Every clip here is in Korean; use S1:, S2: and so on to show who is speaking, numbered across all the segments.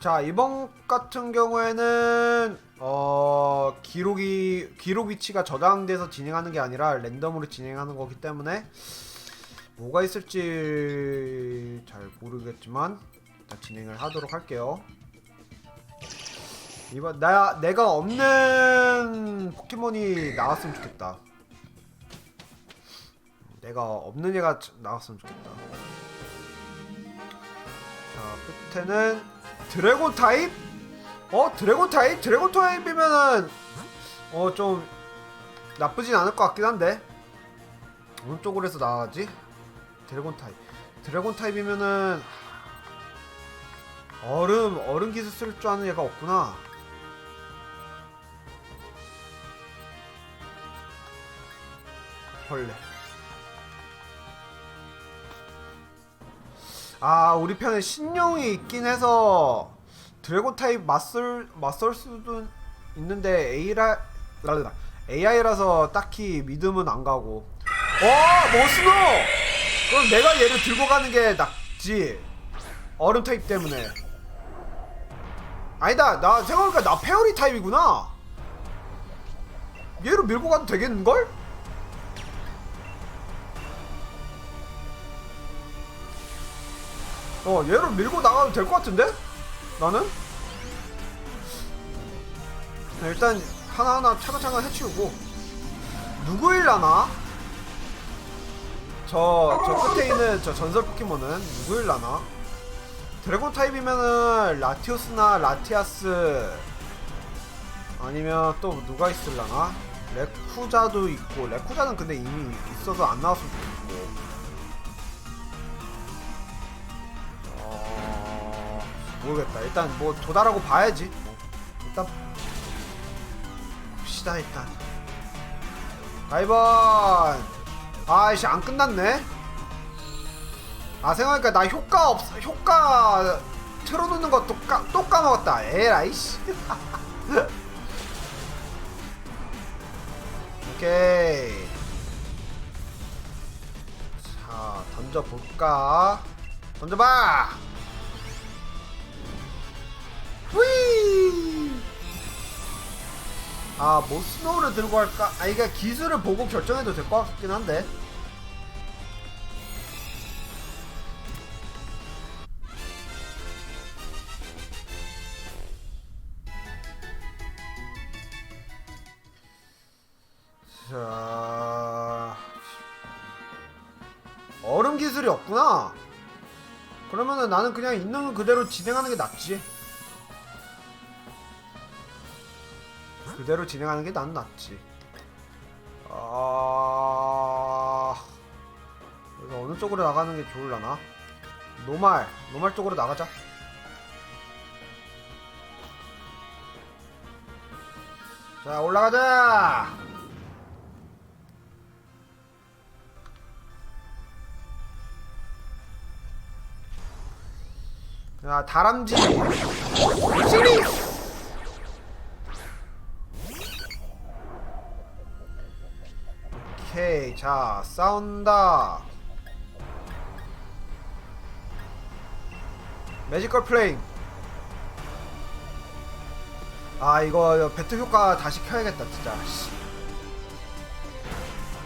S1: 자 이번 같은 경우에는 어 기록이 기록 위치가 저장돼서 진행하는 게 아니라 랜덤으로 진행하는 거기 때문에 뭐가 있을지 잘 모르겠지만 일단 진행을 하도록 할게요. 이번 나 내가 없는 포켓몬이 나왔으면 좋겠다. 내가 없는 애가 나왔으면 좋겠다. 자 끝에는 드래곤 타입? 어 드래곤 타입? 드래곤 타입이면은 어 좀 나쁘진 않을 것 같긴 한데 어느 쪽으로 해서 나가지? 드래곤 타입 드래곤 타입이면은 얼음 얼음 기술 쓸 줄 아는 애가 없구나 벌레 아 우리 편에 신용이 있긴 해서 드래곤 타입 맞설 맞설 수도 있는데 A라 랄라 AI라서 딱히 믿음은 안 가고. 어 머스노! 그럼 내가 얘를 들고 가는 게 낫지. 얼음 타입 때문에. 아니다 나 생각해보니까 나 페어리 타입이구나. 얘로 밀고 가도 되겠는걸? 어 얘를 밀고 나가도 될 것 같은데? 나는? 네, 일단 하나하나 차근차근 해치우고 누구일라나? 저, 저 끝에 있는 저 전설 포켓몬은 누구일라나? 드래곤 타입이면은 라티오스나 라티아스 아니면 또 누가 있을라나? 레쿠자도 있고 레쿠자는 근데 이미 있어서 안 나왔으면 좋겠고 모르겠다. 일단 뭐 도달하고 봐야지. 뭐. 일단 봅시다 일단. 가이번. 아이씨 안 끝났네. 아 생각하니까 나 효과 없 효과 틀어놓는 거또 까, 또 까먹었다. 에라이씨. 오케이. 자 던져 볼까? 던져봐. 아, 뭐 스노우를 들고 할까? 아, 이게 기술을 보고 결정해도 될 것 같긴 한데. 자, 얼음 기술이 없구나. 그러면은 나는 그냥 있는 그대로 진행하는 게 낫지. 그대로 진행하는 게 난 낫지. 아, 여기서 어느 쪽으로 나가는 게 좋을라나? 노말, 노말 쪽으로 나가자. 자, 올라가자. 자, 다람쥐. 시리! 오케이 자 싸운다. 매지컬 플레잉 아 이거 배틀 효과 다시 켜야겠다 진짜. 씨.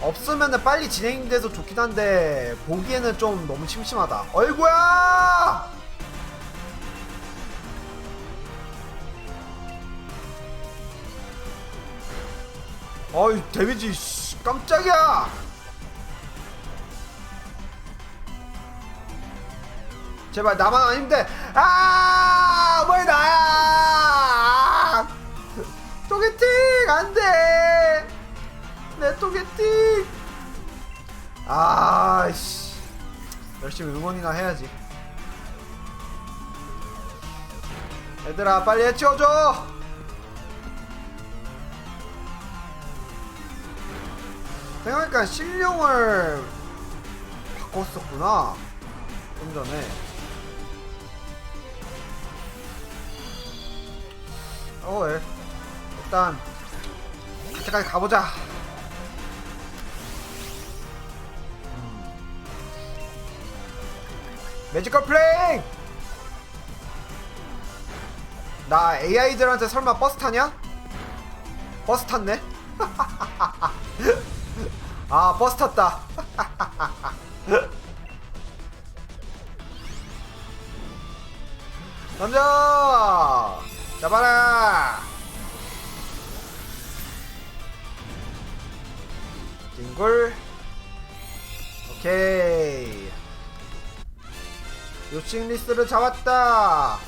S1: 없으면은 빨리 진행돼서 좋긴 한데 보기에는 좀 너무 심심하다. 어이구야! 어이 데미지 씨, 깜짝이야. 제발 나만 아닌데 아 뭐야 나야 소개팅 안 돼. 내 소개팅 아씨. 열심히 응원이나 해야지. 얘들아 빨리 해치워줘 생각해보니까 실용을 바꿨었구나 좀 전에 어 예. 일단 그때까지 가보자 음. 매지컬 플레잉 나 AI들한테 설마 버스 타냐? 버스 탔네? 아 버스 탔다. 던져! 잡아라! 뒹굴. 오케이. 요싱리스를 잡았다.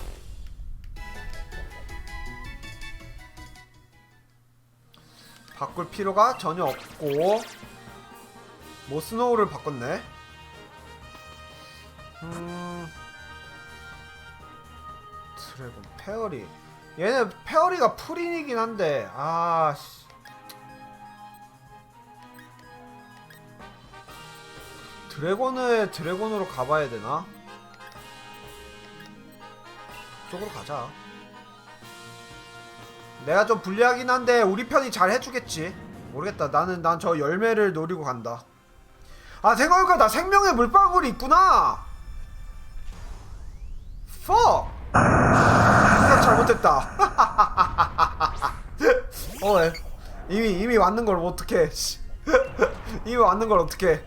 S1: 바꿀 필요가 전혀 없고 모스노우를 바꿨네 음 드래곤 페어리 얘는 페어리가 풀인이긴 한데 아씨 드래곤을 드래곤으로 가봐야 되나? 쪽으로 가자. 내가 좀 불리하긴 한데 우리 편이 잘 해주겠지. 모르겠다. 나는 난 저 열매를 노리고 간다. 아 생각해보니까 나 생명의 물방울이 있구나. fuck. 생각 잘못했다. 어, 왜? 이미 이미 왔는 걸 어떻게? 이미 왔는 걸 어떻게?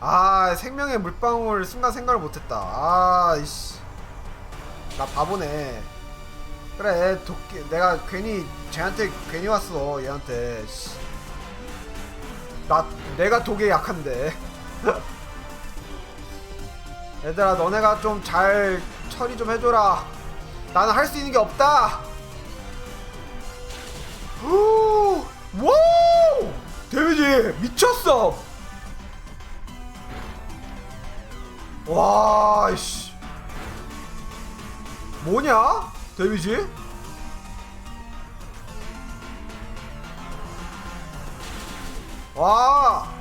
S1: 아 생명의 물방울 순간 생각을 못했다. 아 이씨, 나 바보네. 그래 도끼 내가 괜히 쟤한테 괜히 왔어 얘한테. 씨. 나 내가 독에 약한데. 얘들아 너네가 좀 잘 처리 좀 해줘라. 나는 할 수 있는 게 없다. 오, 와우! 데미지 미쳤어. 와, 이씨. 뭐냐? 데미지? 와.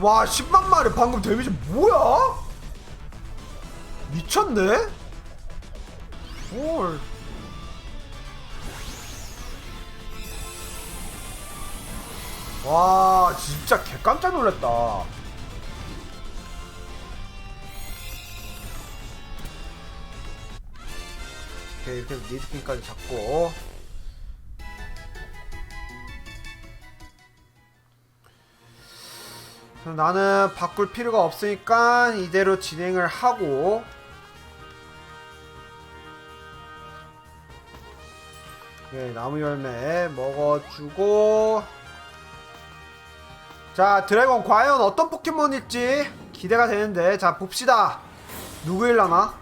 S1: 와, 10만 마리 방금 데미지 뭐야? 미쳤네? 뭘. 와 진짜 개 깜짝 놀랐다 오케이 이렇게 해서 니드핀까지 잡고 나는 바꿀 필요가 없으니까 이대로 진행을 하고 예, 나무 열매 먹어주고 자 드래곤 과연 어떤 포켓몬일지 기대가 되는데 자 봅시다 누구일라나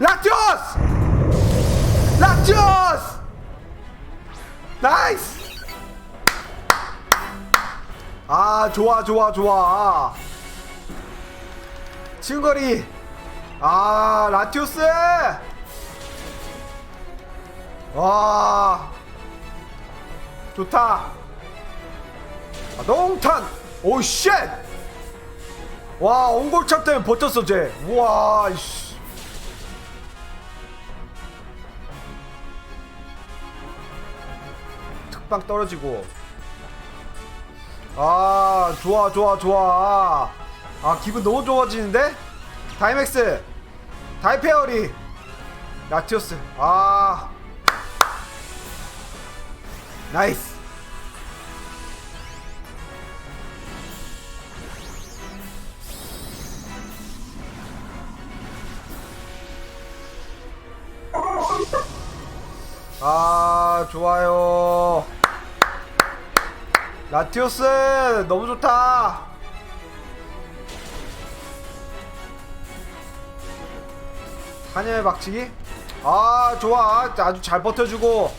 S1: 라티오스! 라티오스! 나이스! 아 좋아 좋아 좋아. 지금거리. 아 라티오스! 와. 좋다. 아, 농탄. 오쉣! 와 옹골참 때문에 버텼어 쟤. 우와 이씨. 특방 떨어지고 아 좋아 좋아 좋아. 아 기분 너무 좋아지는데? 다이맥스 다이페어리 라티오스. 아. 나이스. 아 좋아요 라티오스 너무 좋다. 한여의 박치기? 아 좋아. 아주 잘 버텨주고.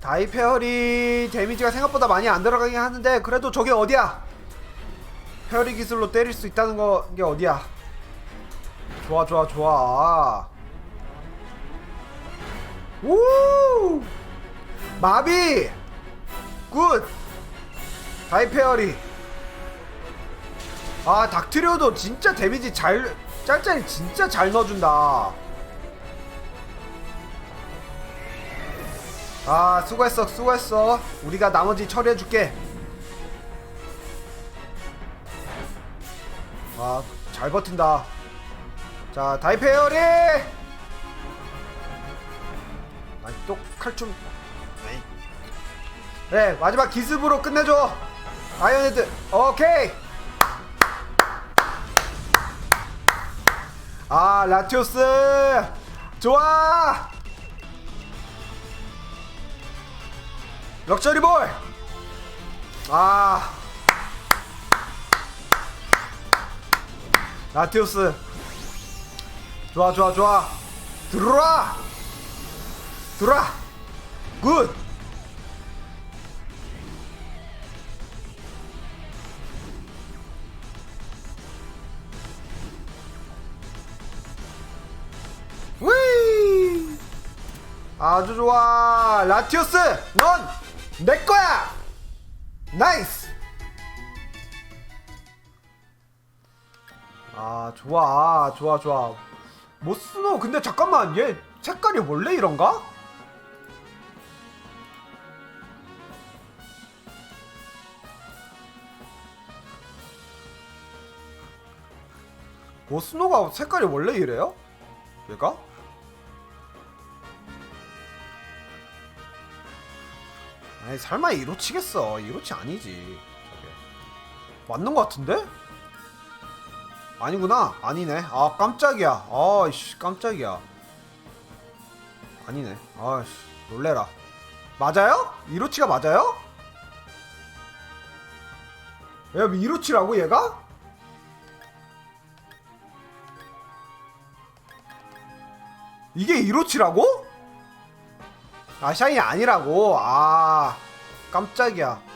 S1: 다이페어리 데미지가 생각보다 많이 안 들어가긴 하는데 그래도 저게 어디야? 페어리 기술로 때릴 수 있다는 거 게 어디야? 좋아 좋아 좋아. 우! 마비! 굿 다이페어리 아 닥트리오도 진짜 데미지 잘 짤짤이 진짜 잘 넣어준다 아 수고했어 수고했어 우리가 나머지 처리해줄게 아, 잘 버틴다. 자, 다이페어리! 아니, 또 칼춤. 네, 마지막 기습으로 끝내줘. 아이언 헤드. 오케이. 아, 라티오스. 좋아. 럭셔리 볼. 아. 라티오스. 좋아, 좋아, 좋아. 들어와. 들어와. 굿. 아주 좋아. 라티오스, 넌 내 거야. 나이스. 아, 좋아. 좋아, 좋아. 모스노 근데 잠깐만. 얘 색깔이 원래 이런가? 모스노가 색깔이 원래 이래요? 얘가? 아니 설마 이로치겠어 이로치 아니지 저게 맞는 것 같은데? 아니구나 아니네 아 깜짝이야 아이씨 깜짝이야 아니네 아이씨 놀래라 맞아요? 이로치가 맞아요? 야 이로치라고 얘가? 이게 이로치라고? 아 샤인이 아니라고 아 깜짝이야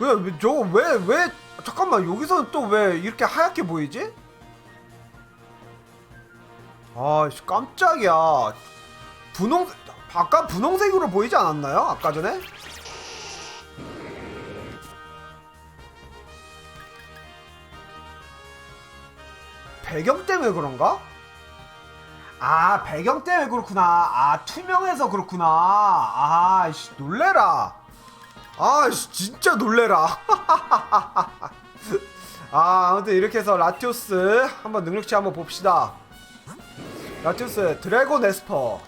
S1: 왜, 왜 저거 왜, 왜, 잠깐만, 여기서는 또왜 이렇게 하얗게 보이지? 아, 씨, 깜짝이야. 분홍, 아까 분홍색으로 보이지 않았나요? 아까 전에? 배경 때문에 그런가? 아, 배경 때문에 그렇구나. 아, 투명해서 그렇구나. 아, 씨, 놀래라. 아, 씨, 진짜 놀래라. 아, 아무튼 이렇게 해서 라티오스 한번 능력치 한번 봅시다. 라티오스 드래곤 에스퍼.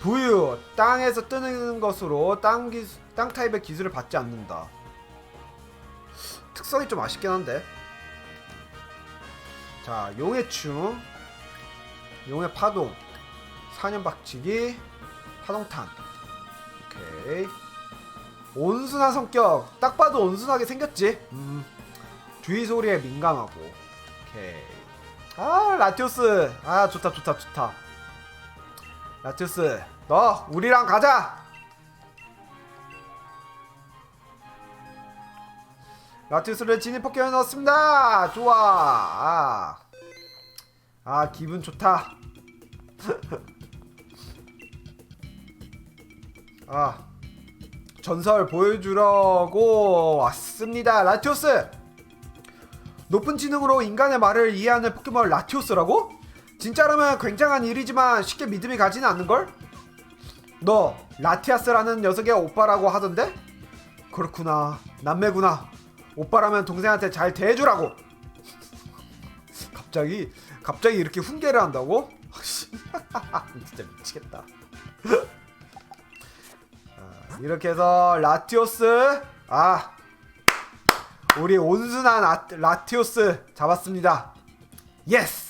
S1: 부유 땅에서 뜨는 것으로 땅, 기, 땅 타입의 기술을 받지 않는다. 특성이 좀 아쉽긴 한데. 자, 용의 춤, 용의 파동, 사년 박치기, 파동탄. 오케이. 온순한 성격. 딱 봐도 온순하게 생겼지? 음. 주위 소리에 민감하고. 오케이. 아 라티오스. 아 좋다 좋다 좋다. 라티오스 너 우리랑 가자! 라티오스를 진입 포켓몬 넣었습니다. 좋아. 아, 아 기분 좋다 아 전설 보여주려고 왔습니다. 라티오스! 높은 지능으로 인간의 말을 이해하는 포켓몬 라티오스라고? 진짜라면 굉장한 일이지만 쉽게 믿음이 가지는 않는걸? 너 라티아스라는 녀석의 오빠라고 하던데? 그렇구나. 남매구나. 오빠라면 동생한테 잘 대해주라고. 갑자기 갑자기 이렇게 훈계를 한다고? 진짜 미치겠다. 이렇게 해서 라티오스 아 우리 온순한 아, 라티오스 잡았습니다 예스